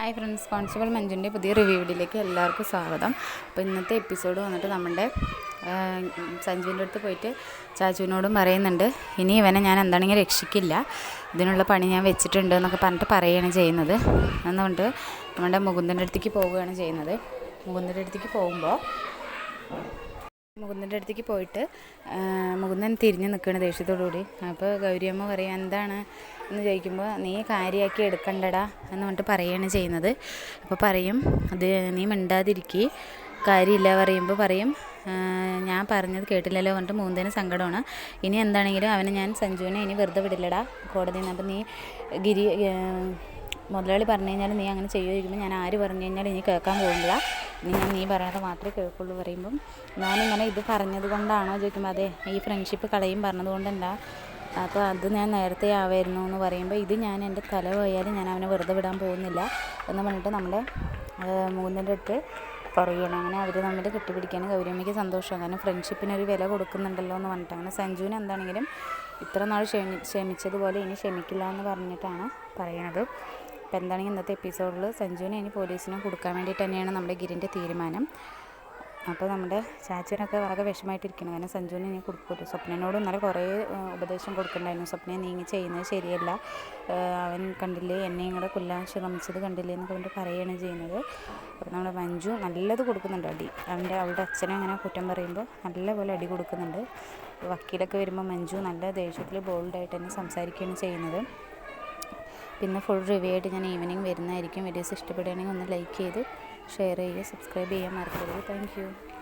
Hi friends constable മഞ്ജുന്റെ പുതിയ review വീഡിയോയിലേക്ക് എല്ലാവർക്കും സ്വാഗതം. അപ്പോൾ ഇന്നത്തെ എപ്പിസോഡ് വന്നിട്ട് നമ്മുടെ സഞ്ജുവിന്റെ അടുത്ത് പോയിട്ട് ചാച്ചുവിനോടും പറയുന്നുണ്ട് ഇനി ഇവനെ ഞാൻ എന്താണെങ്കിൽ രക്ഷിക്കില്ല. ഇതിനുള്ള പണി ഞാൻ വെച്ചിട്ടുണ്ട് എന്നൊക്കെ പറഞ്ഞിട്ട് പറയുകയാണ് ചെയ്യുന്നത്. എന്നുകൊണ്ട് നമ്മുടെ മുകുന്ദന്റെ അടുത്തേക്ക് പോവുകയാണ് ചെയ്യുന്നത്. മുകുന്ദന്റെ അടുത്തേക്ക് പോകുമ്പോൾ മുകുന്ദന്റെ അടുത്തേക്ക് പോയിട്ട് മുകുന്ദൻ തിരിഞ്ഞ് നിൽക്കുകയാണ് ദേഷ്യത്തോടു കൂടി അപ്പോൾ ഗൗരിയമ്മ പറയും എന്താണ്? എന്ന് ചോദിക്കുമ്പോൾ നീ കാര്യമാക്കി എടുക്കണ്ടടാ എന്ന് പറഞ്ഞിട്ട് പറയുകയാണ് ചെയ്യുന്നത്. അപ്പോൾ പറയും അത് നീ മിണ്ടാതിരിക്കുക കാര്യമില്ല പറയുമ്പോൾ പറയും ഞാൻ പറഞ്ഞത് കേട്ടില്ലല്ലോ പറഞ്ഞിട്ട് മൂന്നിന് സങ്കടമാണ്. ഇനി എന്താണെങ്കിലും അവനെ ഞാൻ സഞ്ജുവിനെ ഇനി വെറുതെ വിടില്ലടാ കോടതിയിൽ നിന്ന്. അപ്പം നീ ഗിരി മുതലാളി പറഞ്ഞു കഴിഞ്ഞാൽ നീ അങ്ങനെ ചെയ്യുമോ ചോദിക്കുമ്പോൾ ഞാൻ ആര് പറഞ്ഞു കഴിഞ്ഞാൽ ഇനി കേൾക്കാൻ പോകുന്നില്ല. ഇനി ഞാൻ നീ പറയണത് മാത്രമേ കേൾക്കുള്ളൂ പറയുമ്പം. ഞാനിങ്ങനെ ഇത് പറഞ്ഞത് കൊണ്ടാണോ ചോദിക്കുമ്പോൾ അതെ ഈ ഫ്രണ്ട്ഷിപ്പ് കളയും പറഞ്ഞത് കൊണ്ടെന്താ അപ്പോൾ അത് ഞാൻ നേരത്തെ ആവായിരുന്നു എന്ന് പറയുമ്പോൾ ഇത് ഞാൻ എന്റെ തല പോയാലും ഞാൻ അവനെ വെറുതെ വിടാൻ പോകുന്നില്ല എന്ന് പറഞ്ഞിട്ട് നമ്മുടെ മൂന്നിന്റെ അടുത്ത് പറയുകയാണ്. അങ്ങനെ അവർ തമ്മിൽ കെട്ടിപ്പിടിക്കാൻ ഗൗരിയമ്മയ്ക്ക് സന്തോഷമാണ് കാരണം ഫ്രണ്ട്ഷിപ്പിനൊരു വില കൊടുക്കുന്നുണ്ടല്ലോ എന്ന് പറഞ്ഞിട്ട്. അങ്ങനെ സഞ്ജുവിന് എന്താണെങ്കിലും ഇത്ര നാൾ ക്ഷമി ക്ഷമിച്ചതുപോലെ ഇനി ക്ഷമിക്കില്ല എന്ന് പറഞ്ഞിട്ടാണ് പറയണത്. അപ്പോൾ എന്താണെങ്കിൽ ഇന്നത്തെ എപ്പിസോഡിൽ സഞ്ജുവിനെ ഇനി പോലീസിന് കൊടുക്കാൻ വേണ്ടിയിട്ട് തന്നെയാണ് നമ്മുടെ ഗിരിന്റെ തീരുമാനം. അപ്പോൾ നമ്മുടെ ചാച്ചനൊക്കെ വളരെ വിഷമമായിട്ടിരിക്കണം കാരണം സഞ്ജുവിനെ ഇനി കൊടുക്കൂല സ്വപ്നനോട് ഇന്നലെ കുറേ ഉപദേശം കൊടുക്കണ്ടായിരുന്നു. സ്വപ്നയെ നീങ്ങി ചെയ്യുന്നത് ശരിയല്ല. അവൻ കണ്ടില്ലേ എന്നെയും കൂടെ കൊല്ലാൻ ശ്രമിച്ചത് കണ്ടില്ലേ എന്നൊക്കെ അവന്റെ പറയുകയാണ് ചെയ്യുന്നത്. അപ്പോൾ നമ്മുടെ മഞ്ജു നല്ലത് കൊടുക്കുന്നുണ്ട്. അടി അവന്റെ അവളുടെ അച്ഛനെ അങ്ങനെ കുറ്റം പറയുമ്പോൾ നല്ലപോലെ അടി കൊടുക്കുന്നുണ്ട്. വക്കീലൊക്കെ വരുമ്പോൾ മഞ്ജു നല്ല ദേഷ്യത്തിൽ ബോൾഡായിട്ട് തന്നെ സംസാരിക്കുകയാണ് ചെയ്യുന്നത്. പിന്നെ ഫുൾ റിവ്യൂ ആയിട്ട് ഞാൻ ഈവനിങ് വരുന്നതായിരിക്കും. വീഡിയോസ് ഇഷ്ടപ്പെടുകയാണെങ്കിൽ ഒന്ന് ലൈക്ക് ചെയ്ത് ഷെയർ ചെയ്യുക സബ്സ്ക്രൈബ് ചെയ്യാൻ മറക്കരുത്. താങ്ക്